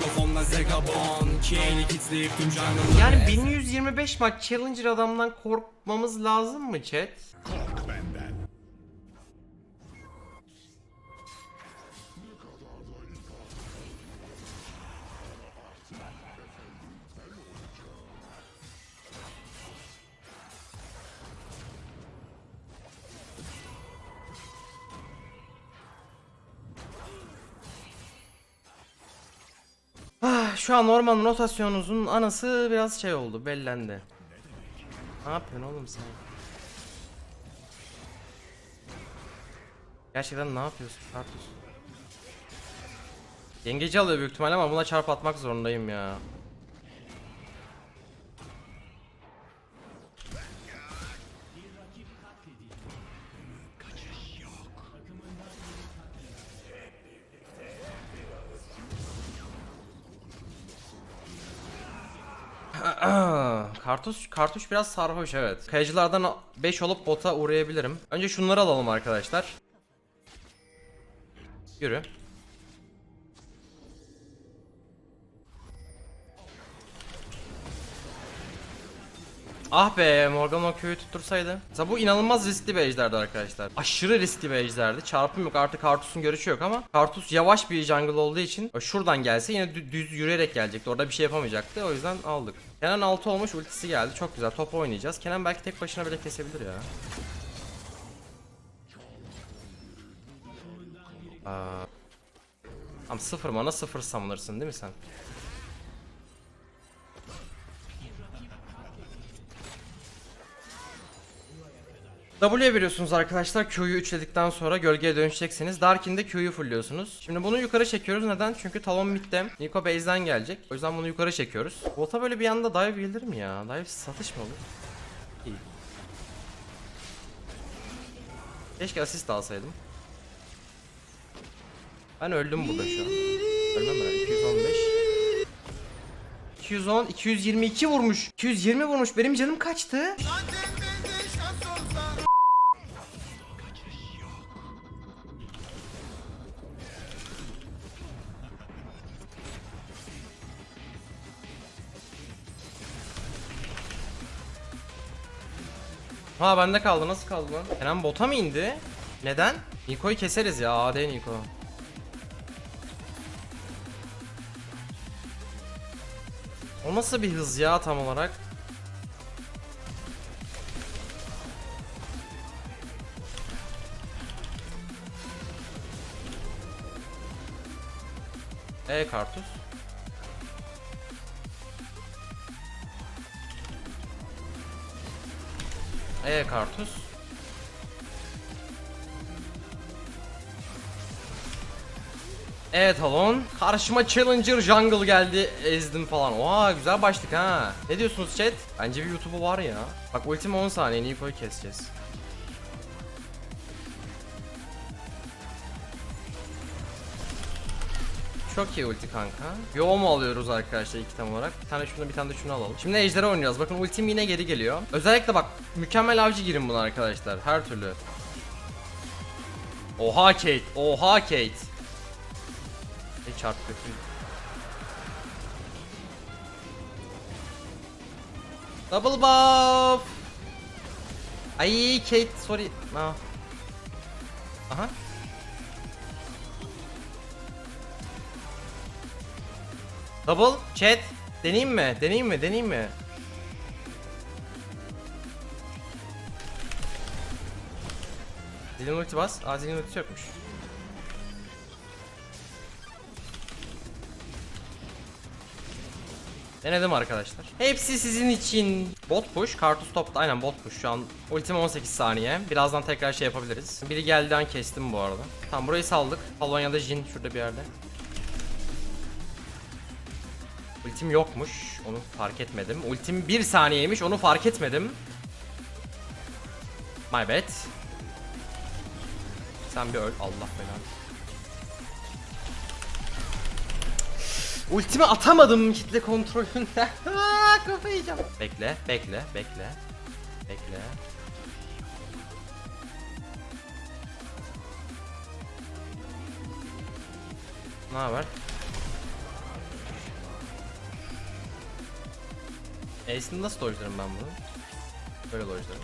Mikrofonla zegabon Kane'i kitleyip tüm jungle'ları Yani 1125 maç Challenger adamdan korkmamız lazım mı chat? Şu an orman rotasyonunuzun anası biraz şey oldu, bellendi. Ne yapıyorsun oğlum sen? Gerçekten ne yapıyorsun Kartus? Yengeci alıyor büyük ihtimalle ama buna çarp atmak zorundayım ya. Kartuş, kartuş biraz sarhoş evet. Kayıcılardan 5 olup bota uğrayabilirim. Önce şunları alalım arkadaşlar. Yürü. Ah be Morgan o köyü tuttursaydı. Mesela bu inanılmaz riskli bir ejderdi arkadaşlar. Aşırı riskli bir ejderdi. Çarpım yok artık Kartus'un görüşü yok ama Kartus yavaş bir jungle olduğu için şuradan gelse yine dü- düz yürüyerek gelecekti. Orada bir şey yapamayacaktı. O yüzden aldık. Kenan 6 olmuş ultisi geldi. Çok güzel. Top oynayacağız. Kenan belki tek başına bile kesebilir ya. Aa. Tamam sıfır mana sıfır summonersın değil mi sen? W'ye veriyorsunuz arkadaşlar Q'yu üçledikten sonra gölgeye dönüşeceksiniz. Darkin'de Q'yu fullliyorsunuz. Şimdi bunu yukarı çekiyoruz. Neden? Çünkü Talon midde. Nico base'den gelecek. O yüzden bunu yukarı çekiyoruz. Bota böyle bir anda dive gelir mi ya? Dive satış mı olur? İyi. Keşke asist alsaydım. Ben öldüm burada şu an. Ölmem herhalde. 215. 210, 222 vurmuş. 220 vurmuş. Benim canım kaçtı? Ha bende kaldı. Nasıl kaldı lan? Kenan bota mı indi? Neden? Niko'yu keseriz ya. AD Niko. O nasıl bir hız ya tam olarak? E kartus. E kartus. Evet Talon. Karşıma Challenger Jungle geldi. Ezdim falan. Oha güzel başlık ha. Ne diyorsunuz chat? Bence bir YouTube'u var ya. Bak ultim 10 saniye. Niko'yu keseceğiz. Çok iyi ulti kanka. Yo mu alıyoruz arkadaşlar iki tam olarak. Bir tane şunu bir tane de şunu alalım. Şimdi ejderi oynayacağız. Bakın ultim yine geri geliyor. Özellikle bak mükemmel avcı girin buna arkadaşlar. Her türlü. Oha Kate. Oha Kate. Ne çarptı. Double buff. Ay Kate sorry. Ha. Aha. Double chat. Deneyeyim mi? Deneyeyim mi? Deneyeyim mi? Zilin ulti bas. Aa zilin ultisi yokmuş. Denedim arkadaşlar. Hepsi sizin için. Bot push, kartus topta. Aynen bot push şu an. Ultim 18 saniye. Birazdan tekrar şey yapabiliriz. Biri geldi an kestim bu arada. Tamam burayı saldık. Polonya'da Jin şurada bir yerde. Ultim yokmuş. Onu fark etmedim. Ultim 1 saniyeymiş. Onu fark etmedim. My bad. Sen bir öl. Allah belanı. Ultimi atamadım kitle kontrolünden. Kafayı yiyeceğim. Bekle, bekle, bekle. Bekle. Ne haber? Ace'ini nasıl dojlarım ben bunu? Böyle dojlarım.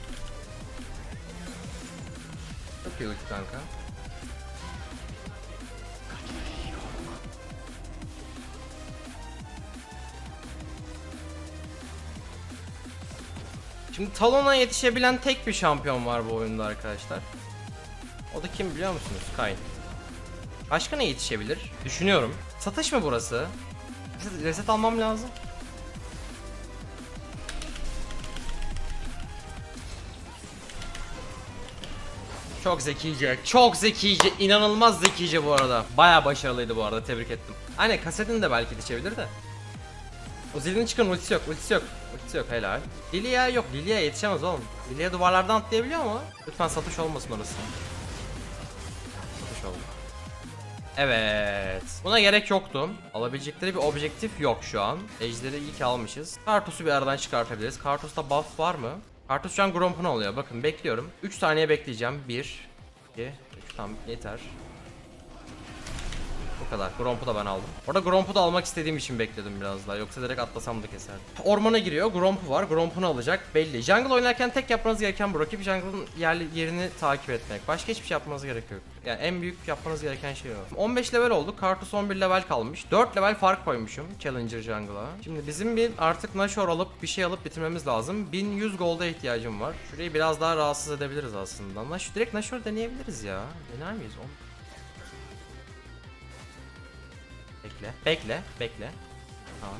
Çok iyi ulti kanka. Şimdi Talon'a yetişebilen tek bir şampiyon var bu oyunda arkadaşlar. O da kim biliyor musunuz? Kayn. Başka ne yetişebilir? Düşünüyorum. Satış mı burası? Reset- almam lazım. Çok zekice, çok zekice, inanılmaz zekice bu arada. Baya başarılıydı bu arada, tebrik ettim. Aynen kasetini de belki yetişebilir de. O zilin çıkan ultisi yok, ultisi yok. Ultisi yok helal. Lilia yok, Lilia yetişemez oğlum. Lilia duvarlardan atlayabiliyor ama lütfen satış olmasın orası. Satış oldu. Evet. Buna gerek yoktu. Alabilecekleri bir objektif yok şu an. Ejder'i iyi ki almışız. Kartus'u bir aradan çıkartabiliriz. Kartus'ta buff var mı? Kartus şu an Gromp'un oluyor. Bakın bekliyorum. 3 saniye bekleyeceğim. 1 2 3 tamam yeter. Bu kadar. Gromp'u da ben aldım. Orada Gromp'u da almak istediğim için bekledim biraz daha. Yoksa direkt atlasam da keserdim. Ormana giriyor. Gromp'u var. Gromp'unu alacak. Belli. Jungle oynarken tek yapmanız gereken bu. Rakip jungle'ın yerini takip etmek. Başka hiçbir şey yapmanız gerek yok. Yani en büyük yapmanız gereken şey o. 15 level olduk. Kartus 11 level kalmış. 4 level fark koymuşum Challenger jungle'a. Şimdi bizim bir artık Nashor alıp bir şey alıp bitirmemiz lazım. 1100 gold'a ihtiyacım var. Şurayı biraz daha rahatsız edebiliriz aslında. Nash, direkt Nashor deneyebiliriz ya. Dener miyiz? On- Bekle, bekle, bekle. Tamam.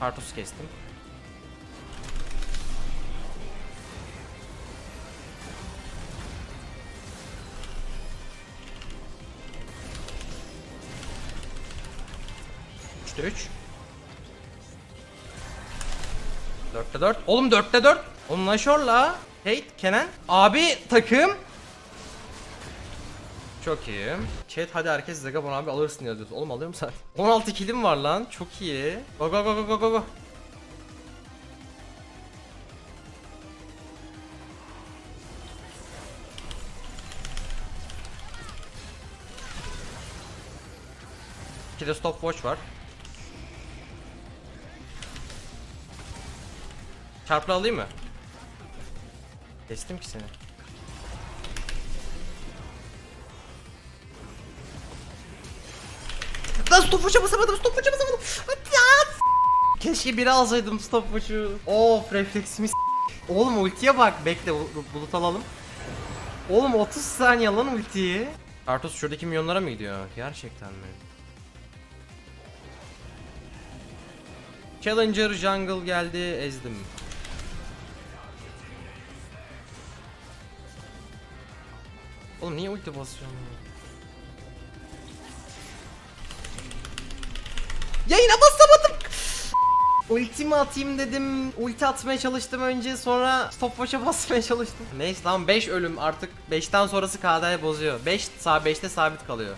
Kartus kestim. Üçte üç. Dörtte dört. Oğlum dörtte dört. Oğlum Nashor'la Kate, Kenan. Abi takım. Çok iyi. Chat hadi herkes Zegabon abi alırsın yazıyorsun. Oğlum alıyorum zaten. 16 kilim var lan. Çok iyi. Go go go go go go go. İki de stopwatch var. Çarplı alayım mı? Kestim ki seni. Lan stopwatch'a basamadım, stopwatch'a basamadım. Ya. Keşke biri alsaydım stopwatch'u. Of refleksimi Oğlum ultiye bak. Bekle bu- bu- bulut alalım. Oğlum 30 saniye lan ultiyi. Artus şuradaki milyonlara mı gidiyor? Gerçekten mi? Challenger jungle geldi ezdim. Oğlum niye ulti basıyorsun? Yayına basamadım. Ultimi atayım dedim. Ulti atmaya çalıştım önce sonra stopwatch'a basmaya çalıştım. Neyse lan 5 ölüm artık 5'ten sonrası KD'ye bozuyor. 5 sağ 5'te sabit kalıyor.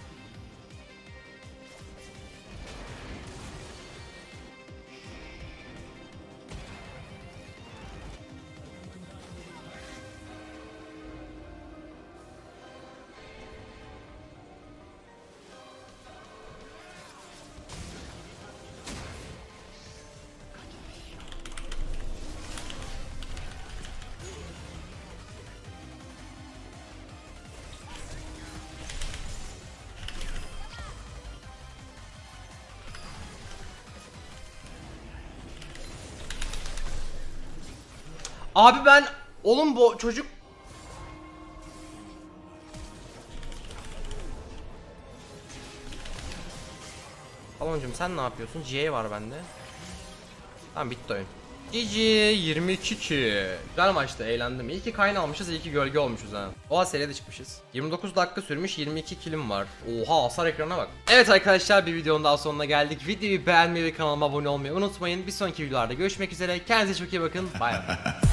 Abi ben oğlum bu çocuk Baloncum sen ne yapıyorsun? GA var bende. Tamam bitti oyun. GG 22 ki. Güzel maçtı eğlendim. İyi ki kayn almışız iyi ki gölge olmuşuz ha. Oha seriye de çıkmışız. 29 dakika sürmüş 22 kilim var. Oha hasar ekrana bak. Evet arkadaşlar bir videonun daha sonuna geldik. Videoyu beğenmeyi ve kanalıma abone olmayı unutmayın. Bir sonraki videolarda görüşmek üzere. Kendinize çok iyi bakın. Bye.